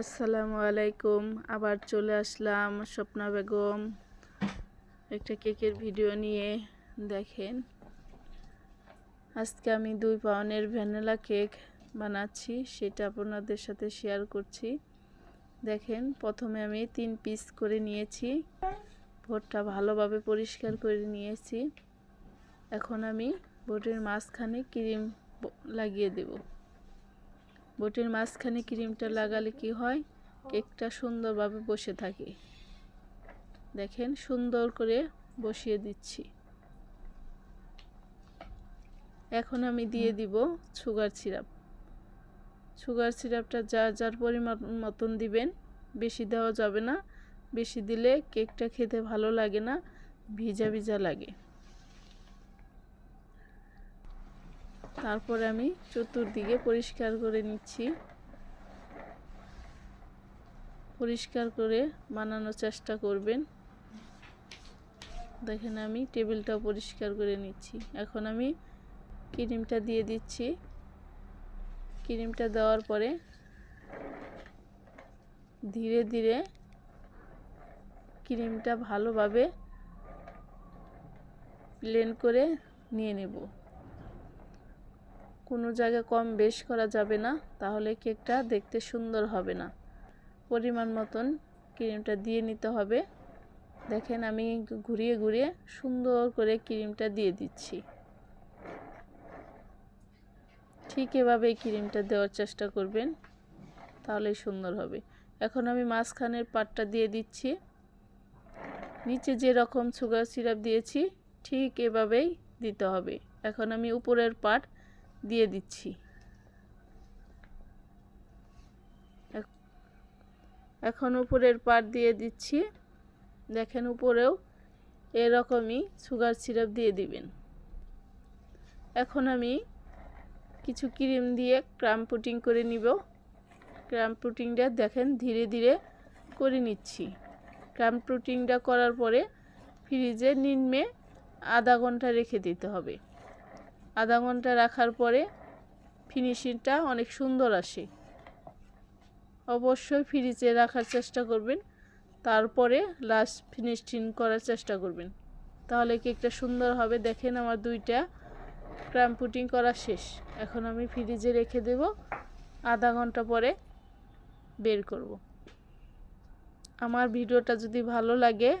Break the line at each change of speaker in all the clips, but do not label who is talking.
আসসালামু আলাইকুম। আবার চলে আসলাম স্বপ্না বেগম। একটা কেকের ভিডিও নিয়ে। দেখেন, আজকে আমি দুই পাউনের ভ্যানিলা কেক বানাচ্ছি, সেটা আপনাদের সাথে শেয়ার করছি। দেখেন, প্রথমে আমি তিন পিস করে নিয়েছি। ভোটটা ভালোভাবে পরিষ্কার করে নিয়েছি। এখন আমি ভোটের মাঝখানে ক্রিম লাগিয়ে দেবো। বোটের মাঝখানে ক্রিমটা লাগালে কি হয়? কেকটা সুন্দরভাবে বসে থাকে। দেখেন, সুন্দর করে বসিয়ে দিচ্ছি। এখন আমি দিয়ে দিব সুগার সিরাপ। সুগার সিরাপটা যার যার পরিমাণ মতন দিবেন, বেশি দেওয়া যাবে না। বেশি দিলে কেকটা খেতে ভালো লাগে না, ভিজা ভিজা লাগে। তারপরে আমি চতুর্দিকে পরিষ্কার করে নিচ্ছি। পরিষ্কার করে বানানোর চেষ্টা করবেন। দেখেন আমি টেবিলটা পরিষ্কার করে নিচ্ছি। এখন আমি ক্রিমটা দিয়ে দিচ্ছি। ক্রিমটা দেওয়ার পরে ধীরে ধীরে ক্রিমটা ভালোভাবে প্লেন করে নিয়ে নেব। কোনো জায়গায় কম বেশ করা যাবে না, তাহলে কেকটা দেখতে সুন্দর হবে না। পরিমাণ মতন ক্রিমটা দিয়ে নিতে হবে। দেখেন আমি ঘুরিয়ে ঘুরিয়ে সুন্দর করে ক্রিমটা দিয়ে দিচ্ছি। ঠিক এভাবেই ক্রিমটা দেওয়ার চেষ্টা করবেন, তাহলেই সুন্দর হবে। এখন আমি মাঝখানের পাটটা দিয়ে দিচ্ছি। নিচে যেরকম সুগার সিরাপ দিয়েছি, ঠিক এভাবেই দিতে হবে। এখন আমি উপরের পাট দিয়ে দিচ্ছি। এখন উপরের পাট দিয়ে দিচ্ছি। দেখেন উপরেও এরকমই সুগার সিরাপ দিয়ে দিবেন। এখন আমি কিছু ক্রিম দিয়ে ক্রাম পুটিং করে নিব। ক্রাম পুটিংটা দেখেন ধীরে ধীরে করে নিচ্ছি। ক্রাম পুটিংটা করার পরে ফ্রিজে নিম্নে আধা ঘণ্টা রেখে দিতে হবে। আধা ঘণ্টা রাখার পরে ফিনিশিংটা অনেক সুন্দর আসে। অবশ্যই ফ্রিজে রাখার চেষ্টা করবেন, তারপরে লাস্ট ফিনিশিং করার চেষ্টা করবেন। তাহলে কেকটা সুন্দর হবে। দেখেন আমার দুইটা ক্রাম পুটিং করা শেষ। এখন আমি ফ্রিজে রেখে দেব। আধা ঘণ্টা পরে বের করব। আমার ভিডিওটা যদি ভালো লাগে,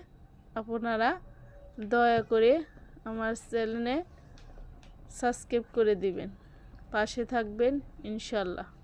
আপনারা দয়া করে আমার চ্যানেলে সাবস্ক্রাইব করে দিবেন। পাশে থাকবেন ইনশাল্লাহ।